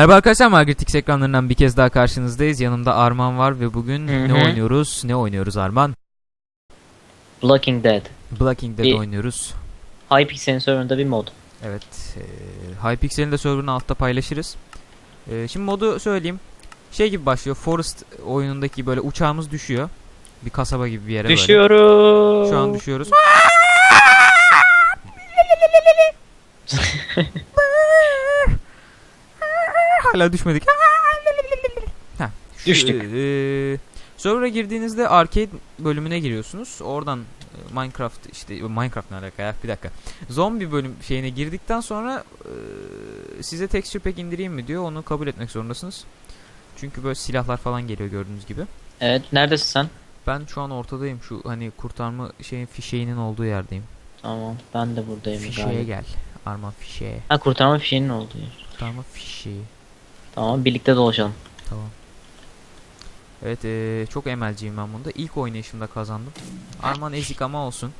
Merhaba arkadaşlar Margaret ekranlarından bir kez daha karşınızdayız. Yanımda Arman var ve bugün Hı hı. ne oynuyoruz? Ne oynuyoruz Arman? Blocking Dead. Blocking Dead Bir- oynuyoruz. Hypixel'in serverında bir mod. Evet. E, Hypixel'in de serverını altta paylaşırız. E, şimdi modu söyleyeyim. Şey gibi başlıyor. Forest oyunundaki böyle uçağımız düşüyor. Bir kasaba gibi bir yere böyle. Düşüyorum. Şu an düşüyoruz. Hala düşmedik. Şu, Düştük. eee, server'a girdiğinizde arcade bölümüne giriyorsunuz. Oradan e, Minecraft işte Minecraft ne alaka ya bir dakika. Zombi bölüm şeyine girdikten sonra e, size texture pack indireyim mi diyor. Onu kabul etmek zorundasınız. Çünkü böyle silahlar falan geliyor gördüğünüz gibi. Evet neredesin sen? Ben şu an ortadayım. Şu hani kurtarma şeyin fişeğinin olduğu yerdeyim. Tamam ben de buradayım Fişeğe galiba. gel. Arman fişeğe. Ha kurtarma fişeğinin olduğu yer. Kurtarma fişeği. Tamam birlikte dolaşalım. Tamam. Evet eee, çok emelciyim ben bunda. İlk oynayışımda kazandım. Arman ezik ama olsun.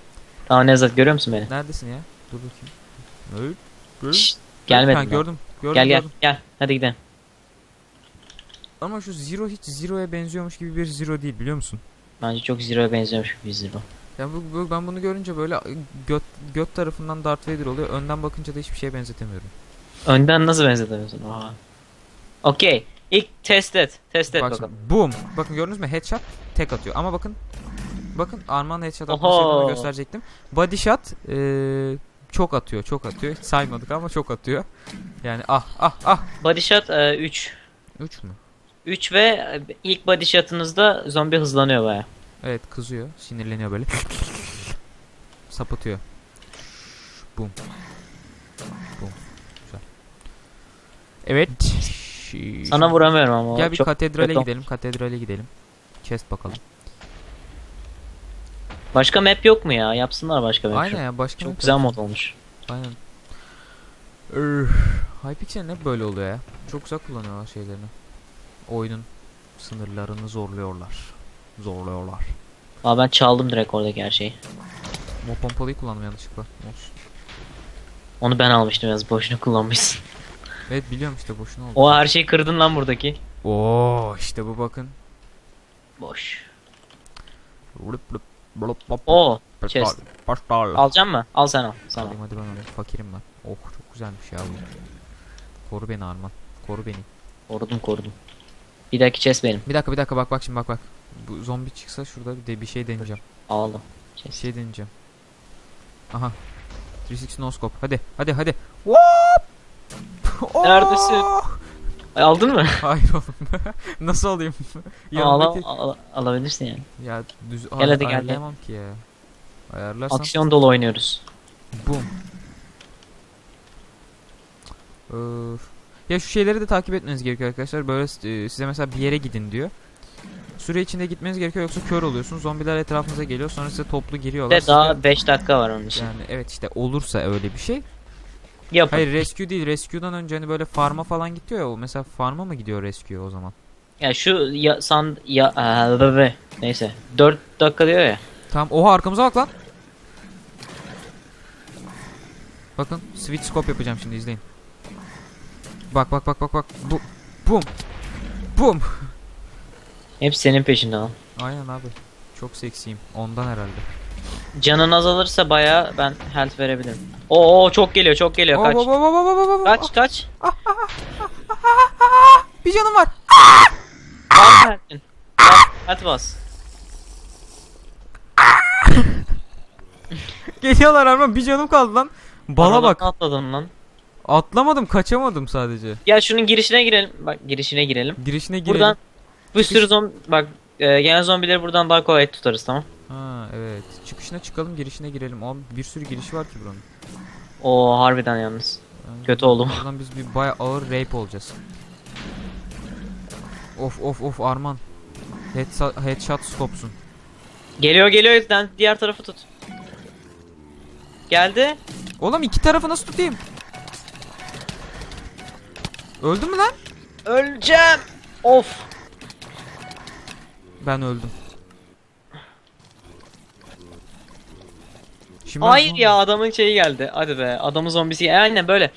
Tamam Nevzat görüyor musun beni? Neredesin ya? Dur bakayım. Evet. Şşt, gelmedin Ha, gördüm. Gördüm Gel gel gördüm. gel hadi gidelim. Ama şu Zero hiç Zero'ya benziyormuş gibi bir Zero değil biliyor musun? Bence çok Zero'ya benziyormuş bir Zero. Ya bu, bu- ben bunu görünce böyle göt, göt tarafından Darth Vader oluyor. Önden bakınca da hiçbir şeye benzetemiyorum. Önden nasıl benzetemiyorsun? Oha. Okey. İlk test et. Test et Bak bakalım. şimdi, boom. Bakın gördünüz mü? Headshot tek atıyor. Ama bakın bakın Arman headshot Oho. şeklini gösterecektim. Body shot eee, çok atıyor, çok atıyor. Hiç saymadık ama çok atıyor. Yani ah ah ah. Body shot 3. 3 mü? 3 ve e, ilk body shot'ınızda zombi hızlanıyor baya. Evet kızıyor. Sinirleniyor böyle. Sapıtıyor. Boom. Boom. Güzel. Evet. Şi- Sana vuramıyorum ama. Gel bir çok katedrale kötü. gidelim. Katedrale gidelim. Chest bakalım. Başka map yok mu ya? Yapsınlar başka map. Aynen şu. ya başka Çok map güzel yok. mod olmuş. Aynen. Üf, Hypixel hep böyle oluyor ya. Çok güzel kullanıyorlar şeylerini. Oyunun sınırlarını zorluyorlar. Zorluyorlar. Aa ben çaldım direkt oradaki her şeyi. O pompalıyı kullandım yanlışlıkla. Olsun. Onu ben almıştım yalnız boşuna kullanmışsın. Evet biliyorum işte boşuna oldu. O her şeyi kırdın lan buradaki. Oo işte bu bakın. Boş. Lup lup, blup blup, Oo chest. alacağım mı? Al sen al. Sana. Alayım hadi ben alayım. Fakirim ben. Oh çok güzelmiş ya bu. Koru beni Arman. Koru beni. Korudum korudum. Bir dahaki chest benim. Bir dakika bir dakika bak bak şimdi bak bak. Bu zombi çıksa şurada bir de bir şey deneyeceğim. Aldım. Bir şey deneyeceğim. Aha. 360 no scope. Hadi hadi hadi. Whoop! Neredesin? Oh! Ay, aldın mı? Hayır oğlum. Nasıl alayım? al, Yanındaki... al, alabilirsin yani. Ya düz Gel hadi, gel, ayarlayamam ki ya. Ayarlarsam Aksiyon dolu oynuyoruz. boom. Öf. Ya şu şeyleri de takip etmeniz gerekiyor arkadaşlar. Böyle e, size mesela bir yere gidin diyor. Süre içinde gitmeniz gerekiyor yoksa kör oluyorsunuz. Zombiler etrafınıza geliyor sonra size toplu giriyorlar. Ve daha 5 dakika var onun için. yani evet işte olursa öyle bir şey. Yapın. Hayır rescue değil. Rescue'dan önce hani böyle farm'a falan gidiyor ya. o Mesela farm'a mı gidiyor rescue o zaman? Ya şu ya san ya Aa, be. neyse 4 dakika diyor ya. Tamam. Oha arkamıza bak lan. Bakın switch scope yapacağım şimdi izleyin. Bak bak bak bak bak. Bu boom. Boom. Hep senin peşinde al. Aynen abi. Çok seksiyim. Ondan herhalde. Canın azalırsa baya ben health verebilirim. Oo çok geliyor çok geliyor kaç. Oh, oh, oh, oh, oh, oh, oh, oh. Kaç kaç. Bir canım var. Bas health'in. Bas health bas. Geliyorlar Arman. Bir canım kaldı lan. Bala Aradan bak. Atladın lan. Atlamadım. Kaçamadım sadece. Ya şunun girişine girelim. Bak girişine girelim. Girişine girelim. Buradan bir sürü zombi bak e, gelen zombileri buradan daha kolay tutarız tamam. Ha evet. Çıkışına çıkalım girişine girelim. Abi bir sürü girişi var ki buranın. Oo harbiden yalnız. Yani Kötü oldum. Buradan biz bir baya ağır rape olacağız. Of of of Arman. Headshot, headshot scope'sun. Geliyor geliyor sen diğer tarafı tut. Geldi. Oğlum iki tarafı nasıl tutayım? Öldün mü lan? Öleceğim. Of. Ben öldüm. Şimdi Hayır ya adamın şeyi geldi. Hadi be adamın zombisi. Aynen böyle.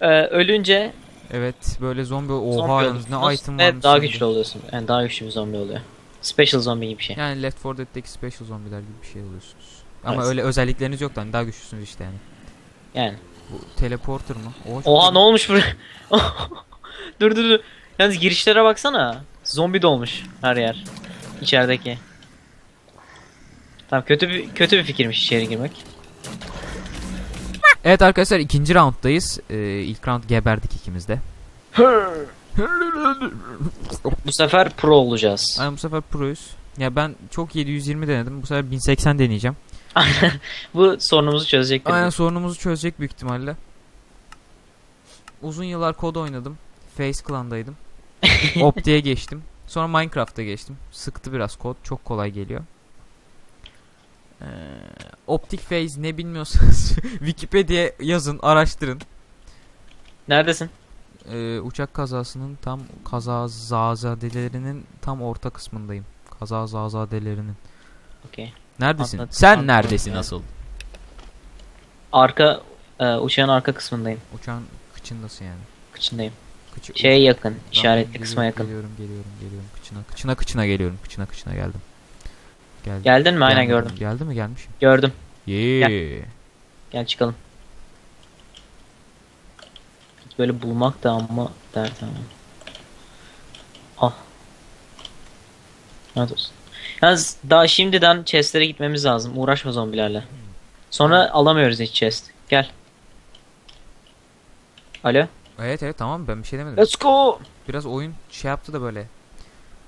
Ee, ölünce Evet böyle zombi oha Zombi yalnız ne item varmış. daha sende. güçlü oluyorsun. Yani daha güçlü bir zombi oluyor. Special zombi gibi bir şey. Yani Left 4 Dead'deki special zombiler gibi bir şey oluyorsunuz. Ama Evet. öyle özellikleriniz yok da hani daha güçlüsünüz işte yani. Yani. Bu teleporter mı? Oha, Oha ne olmuş buraya? dur dur dur. Yalnız girişlere baksana. Zombi dolmuş her yer. İçerideki. Tamam kötü bir kötü bir fikirmiş içeri girmek. Evet arkadaşlar ikinci rounddayız. Ee, ilk round geberdik ikimiz de. Bu sefer pro olacağız. Aynen bu sefer proyuz. Ya ben çok 720 denedim. Bu sefer 1080 deneyeceğim. Bu sorunumuzu çözecek. Aynen sorunumuzu çözecek büyük ihtimalle. Uzun yıllar kod oynadım. Face Clan'daydım. Opti'ye geçtim. Sonra Minecraft'a geçtim. Sıktı biraz kod. Çok kolay geliyor. Ee, Optic Phase ne bilmiyorsanız Wikipedia yazın, araştırın. Neredesin? Ee, uçak kazasının tam kazazadelerinin tam orta kısmındayım. Kazazadelerinin. Okey. Neredesin? Anladım, Sen anladım. neredesin Evet. asıl? Arka e, uçağın arka kısmındayım. Uçağın kıçındasın yani. Kıçındayım. Kıçı, Şeye yakın. İşaretli kısma yakın. Geliyorum, geliyorum, geliyorum. Kıçına, kıçına, kıçına geliyorum. Kıçına, kıçına geldim. Geldim. Geldin mi? Aynen gördüm. Geldi mi? Gelmişim. Gördüm. Yee. Gel çıkalım. Böyle bulmak da ama dert ama. Ah. Lanet olsun. Yalnız daha şimdiden chestlere gitmemiz lazım. Uğraşma zombilerle. Sonra alamıyoruz hiç chest. Gel. Alo. Evet evet tamam ben bir şey demedim. Let's go. Biraz oyun şey yaptı da böyle.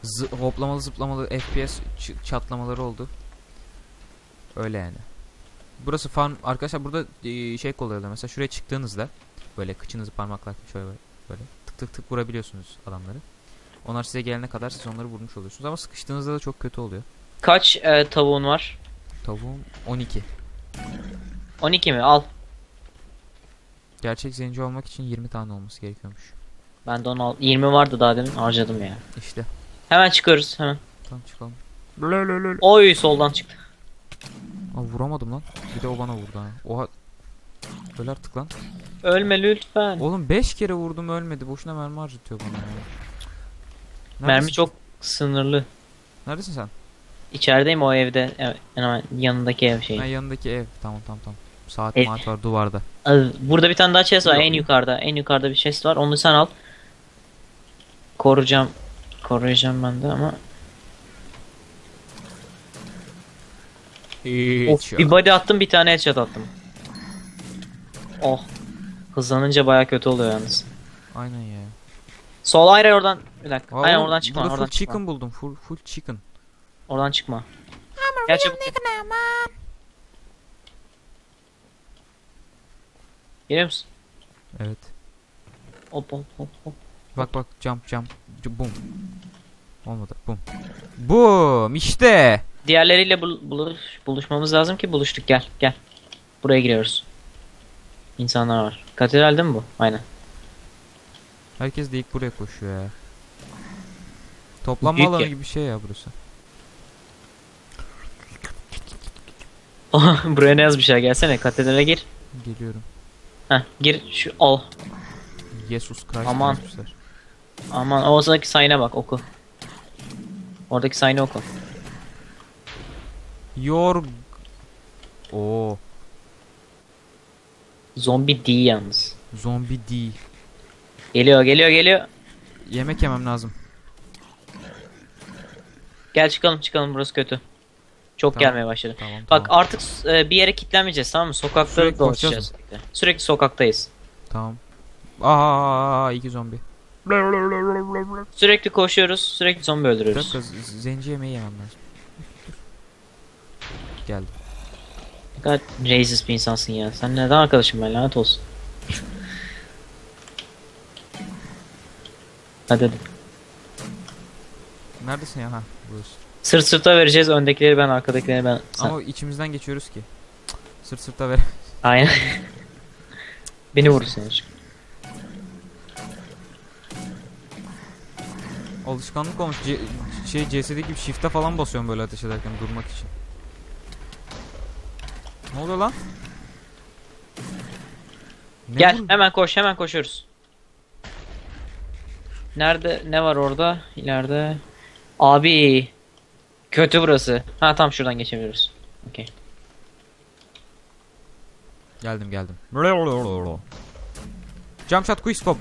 Zı hoplamalı zıplamalı FPS çatlamaları oldu. Öyle yani. Burası farm arkadaşlar burada e, şey kolay oluyor. Mesela şuraya çıktığınızda böyle kıçınızı parmakla şöyle böyle tık tık tık vurabiliyorsunuz adamları. Onlar size gelene kadar siz onları vurmuş oluyorsunuz ama sıkıştığınızda da çok kötü oluyor. Kaç e, tavuğun var? Tavuğum 12. 12 mi? Al. Gerçek zenci olmak için 20 tane olması gerekiyormuş. Ben de 16. 20 vardı daha demin harcadım ya. İşte. Hemen çıkıyoruz hemen. Tamam çıkalım. Oy soldan çıktı. Aa, vuramadım lan. Bir de o bana vurdu ha. Oha. Öl artık lan. Ölme lütfen. Oğlum 5 kere vurdum ölmedi. Boşuna mermi harcatıyor bana ya. Neredesin? Mermi çok sınırlı. Neredesin sen? İçerideyim o evde. Evet, hemen yanındaki ev şeyi. Ben yanındaki ev. Tamam tamam tamam. Saat Ev. maat var duvarda. Ay, Burada bir tane daha chest var Yok. en yukarıda. En yukarıda bir chest var. Onu sen al. Koruyacağım. Koruyacağım ben de ama. Of, bir body attım bir tane headshot attım. Oh. Hızlanınca baya kötü oluyor yalnız. Aynen ya. Sol hayır, oradan. Bir dakika. Aa, Aynen oradan çıkma. Burada Oradan full çıkma. chicken buldum. Full full chicken. Oradan çıkma. Gel çabuk. Geliyor musun? Evet. Hop hop hop hop. Bak bak jump jump. Boom. Olmadı. Boom. Boom işte. Diğerleriyle bul- buluş, buluşmamız lazım ki buluştuk gel gel. Buraya giriyoruz. İnsanlar var. Katedral değil mi bu? Aynen. Herkes de ilk buraya koşuyor ya. Toplanma Büyük alanı ya. gibi bir şey ya burası. Buraya ne yazmışlar gelsene katedrale gir. Geliyorum. Heh gir şu al. Jesus Christ Aman. yazmışlar. Aman oradaki sayına bak oku. Oradaki sayını oku. Your Oo, Zombi değil yalnız. zombi değil. Geliyor geliyor geliyor. Yemek yemem lazım. Gel çıkalım çıkalım burası kötü. Çok Tamam. gelmeye başladı. Tamam Bak tamam. artık e, bir yere kilitlenmeyeceğiz tamam mı? Sokakları Sürekli dolaşacağız. Sürekli. Sokaktayız. Tamam. Aa, iki zombi. Sürekli koşuyoruz, sürekli zombi Bir öldürüyoruz. dakika z- zenci yemeği yemem lazım. Geldim. Ne kadar racist bir insansın ya. Sen neden arkadaşım ben lanet olsun. hadi hadi. Neredesin ya? Ha, burası. Sırt sırta vereceğiz. Öndekileri ben, arkadakileri ben. Sen. Ama içimizden geçiyoruz ki. Cık, Sırt sırta ver. Aynen. Beni vurursun aşkım. Alışkanlık olmuş. C- şey CS'deki gibi shift'e falan basıyorum böyle ateş ederken durmak için. Ne oluyor lan? Ne Gel vur- hemen koş hemen koşuyoruz. Nerede ne var orada? İleride. Abi. Kötü burası. Ha tam şuradan geçebiliyoruz. Okey. Geldim geldim. Jump shot quick scope.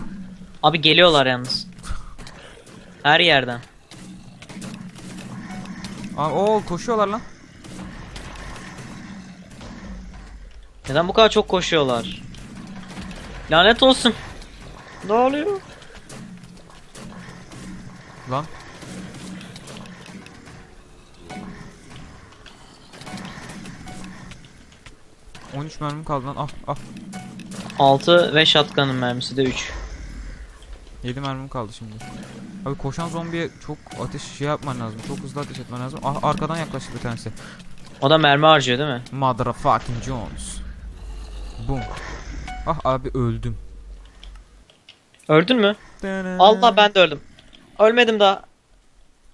Abi geliyorlar yalnız. Her yerden. Aa, oo koşuyorlar lan. Neden bu kadar çok koşuyorlar? Lanet olsun. Ne oluyor? Lan. ...13 mermim kaldı lan. Ah ah. 6 ve shotgun'ın mermisi de 3. 7 mermim kaldı şimdi. Abi koşan zombiye çok ateş şey yapman lazım. Çok hızlı ateş etmen lazım. Ah arkadan yaklaştı bir tanesi. O da mermi harcıyor değil mi? Motherfucking Jones. Boom. Ah abi öldüm. Öldün mü? Allah ben de öldüm. Ölmedim daha.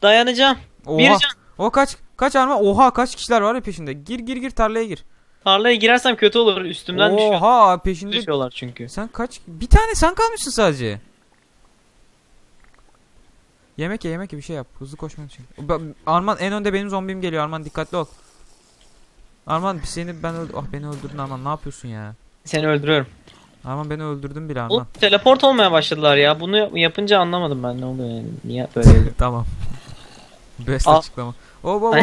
Dayanacağım. Oha. Bir can. O kaç kaç arma? Oha kaç kişiler var ya peşinde. Gir gir gir tarlaya gir. Tarlaya girersem kötü olur. Üstümden düşüyor. Oha peşinde. Düşüyorlar çünkü. Sen kaç? Bir tane sen kalmışsın sadece. Yemek ye yemek ye bir şey yap. Hızlı koşmak için. Arman en önde benim zombim geliyor. Arman dikkatli ol. Arman seni ben öldü. Ah beni öldürdün Arman. Ne yapıyorsun ya? Seni öldürüyorum. Arman beni öldürdün bile Arman. Oğlum teleport olmaya başladılar ya. Bunu yap- yapınca anlamadım ben ne oluyor yani. Niye böyle tamam. Best Al. açıklama. Oo oo oo.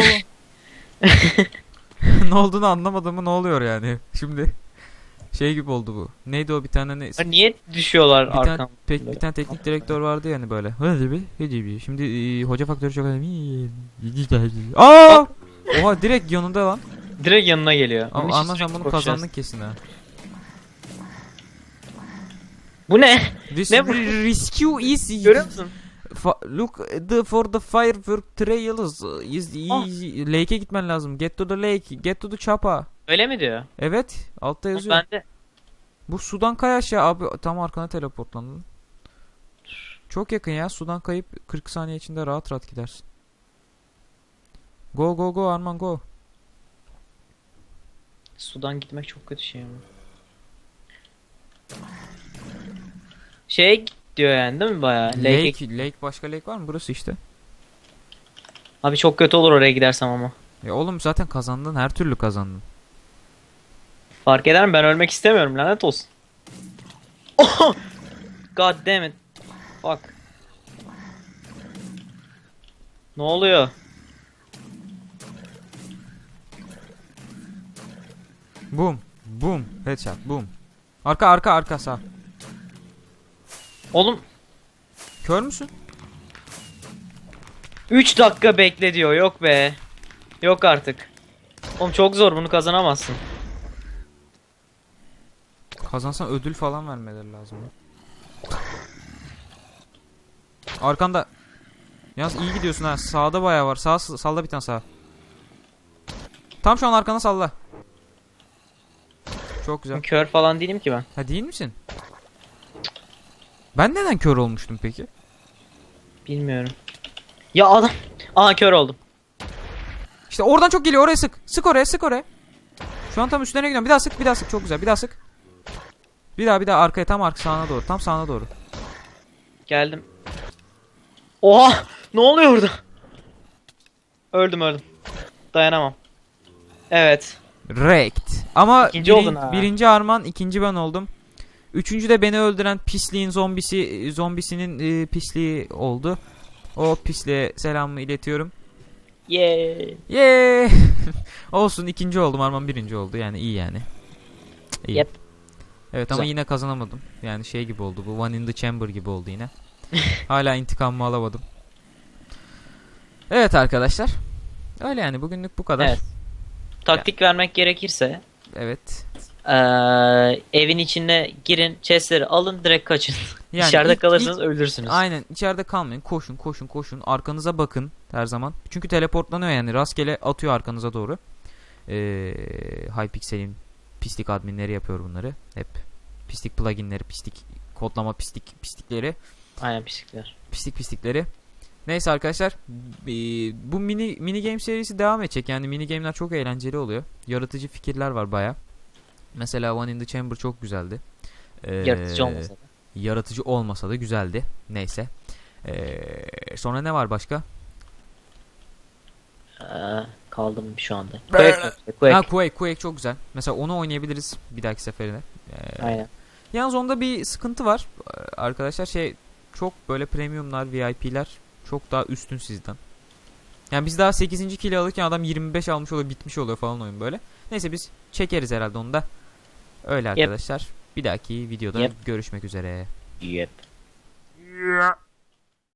ne olduğunu anlamadığımı ne oluyor yani? Şimdi şey gibi oldu bu. Neydi o bir tane ne? Ha, Niye düşüyorlar Bir tane, arkam? pek, bir tane teknik direktör vardı yani böyle. Hadi bir, hadi bir. Şimdi e, hoca faktörü çok önemli. Aa! Oha direkt yanında lan. Direkt yanına geliyor. Ama Arman sen bunu kazandın kesin ha. Bu ne? This Ne bu? rescue is Görüyor musun? Fa- look the for the firework trails is Ah. easy. Lake'e gitmen lazım. Get to the lake. Get to the chapa. Öyle mi diyor? Evet, altta yazıyor. Ben de Bu sudan kay aşağı abi tam arkana teleportlandın. Çok yakın ya sudan kayıp 40 saniye içinde rahat rahat gidersin. Go go go Arman go. sudan gitmek çok kötü şey ama. Şey diyor yani değil mi bayağı? Lake. Lake, lake başka lake var mı? Burası işte. Abi çok kötü olur oraya gidersem ama. Ya oğlum zaten kazandın her türlü kazandın. Fark eder mi? Ben ölmek istemiyorum lanet olsun. Oh! God damn it. Fuck. Ne oluyor? Boom. Boom. Headshot. Boom. Arka arka arka sağ. Oğlum Kör müsün? 3 dakika bekle diyor. Yok be. Yok artık. Oğlum çok zor bunu kazanamazsın. Kazansan ödül falan vermeleri lazım. Arkanda. Yalnız iyi gidiyorsun ha. Sağda bayağı var. Sağ salla bir tane sağ. Tam şu an arkana salla. Çok güzel. Kör falan değilim ki ben. Ha değil misin? Ben neden kör olmuştum peki? Bilmiyorum. Ya adam. Aa kör oldum. İşte oradan çok geliyor. Oraya sık. Sık oraya, sık oraya. Şu an tam üstlerine gidiyorum. Bir daha sık, bir daha sık. Çok güzel. Bir daha sık. Bir daha, bir daha arkaya tam arka sağına doğru. Tam sağına doğru. Geldim. Oha! Ne oluyor orada? Öldüm öldüm. Dayanamam. Evet. Wrecked. Ama İkinci birin- oldun ha. birinci Arman, ikinci ben oldum. Üçüncü de beni öldüren pisliğin zombisi, zombisinin e, pisliği oldu. O pisliğe selamımı iletiyorum. Yeah. Yeee. Olsun ikinci oldum Arman birinci oldu yani iyi yani. İyi. Yep. Evet ama Güzel. yine kazanamadım. Yani şey gibi oldu bu One in the Chamber gibi oldu yine. Hala intikamımı alamadım. Evet arkadaşlar. Öyle yani bugünlük bu kadar. Evet. Taktik vermek gerekirse Evet. eee, evin içine girin, chestleri alın, direkt kaçın. Yani Dışarıda ilk- kalırsanız ilk- öldürsünüz. Aynen içeride kalmayın. Koşun koşun koşun. Arkanıza bakın her zaman. Çünkü teleportlanıyor yani. Rastgele atıyor arkanıza doğru. Ee, Hypixel'in pislik adminleri yapıyor bunları. Hep pislik pluginleri, pislik kodlama pislik pislikleri. Aynen pislikler. Pislik pislikleri. Neyse arkadaşlar bu mini mini game serisi devam edecek. Yani mini game'ler çok eğlenceli oluyor. Yaratıcı fikirler var baya. Mesela One in the Chamber çok güzeldi. Ee, Yaratıcı olmasa da. Yaratıcı olmasa da güzeldi. Neyse. Ee, sonra ne var başka? Kaldım şu anda. Quake. Quake. Ha Quake, Quake çok güzel. Mesela onu oynayabiliriz bir dahaki seferine. Ee, Aynen. Yalnız onda bir sıkıntı var. Ee, Arkadaşlar şey çok böyle premiumlar, VIP'ler çok daha üstün sizden. Yani biz daha 8. kilo alırken adam 25 almış oluyor, bitmiş oluyor falan oyun böyle. Neyse biz çekeriz herhalde onu da. Öyle Yep. arkadaşlar. Bir dahaki videoda Yep. görüşmek üzere. Yep. Yeah.